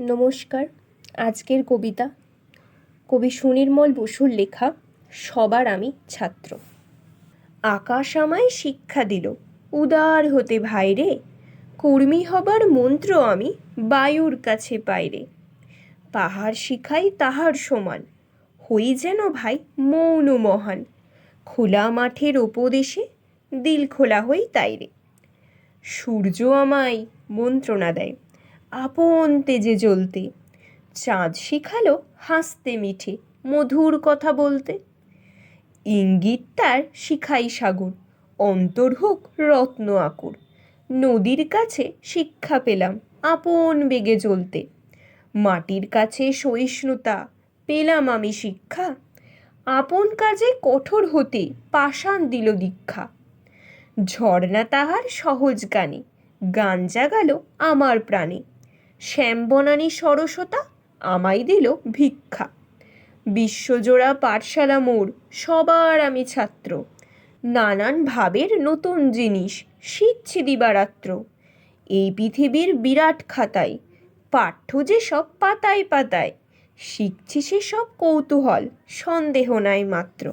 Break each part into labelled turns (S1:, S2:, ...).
S1: নমস্কার, আজকের কবিতা, কবি সুনির্মল বসুর লেখা, সবার আমি ছাত্র। আকাশ আমায় শিক্ষা দিল, উদার হতে ভাইরে, কর্মী হবার মন্ত্র আমি বায়ুর কাছে পাইরে। পাহাড় শিখাই তাহার সমান, হই যেন ভাই মৌন মহান, খোলা মাঠের উপদেশে দিল খোলা হই তাইরে। সূর্য আমায় মন্ত্রণা দেয় আপন তেজে জ্বলতে। চাঁদ শিখালো হাসতে মিঠে মধুর কথা বলতে। ইঙ্গিত তার শিখাই সাগর, অন্তর হোক রত্ন আকুর। নদীর কাছে শিক্ষা পেলাম আপন বেগে জ্বলতে। মাটির কাছে সহিষ্ণুতা, পেলাম আমি শিক্ষা। আপন কাজে কঠোর হতে পাষাণ দিল দীক্ষা। ঝর্ণা তাহার সহজ গানে গান জাগালো আমার প্রাণে। শ্যামবনানী সরসতা আমায় দিল ভিক্ষা। বিশ্বজোড়া পাঠশালা মোড় সবার আমি ছাত্র। নানান ভাবের নতুন জিনিস শিখছি দিবারাত্র। এই পৃথিবীর বিরাট খাতায়, পাঠ্য যে সব পাতায় পাতায়, শিখছি সে সব কৌতূহল, সন্দেহ নাই মাত্র।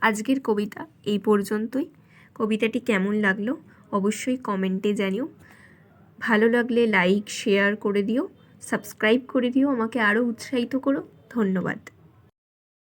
S1: আজকের কবিতা এই পর্যন্তই। কবিতাটি কেমন লাগল অবশ্যই কমেন্টে জানিও। ভালো লাগলে লাইক শেয়ার করে দিও সাবস্ক্রাইব করে দিও আমাকে আরও উৎসাহিত করো। ধন্যবাদ।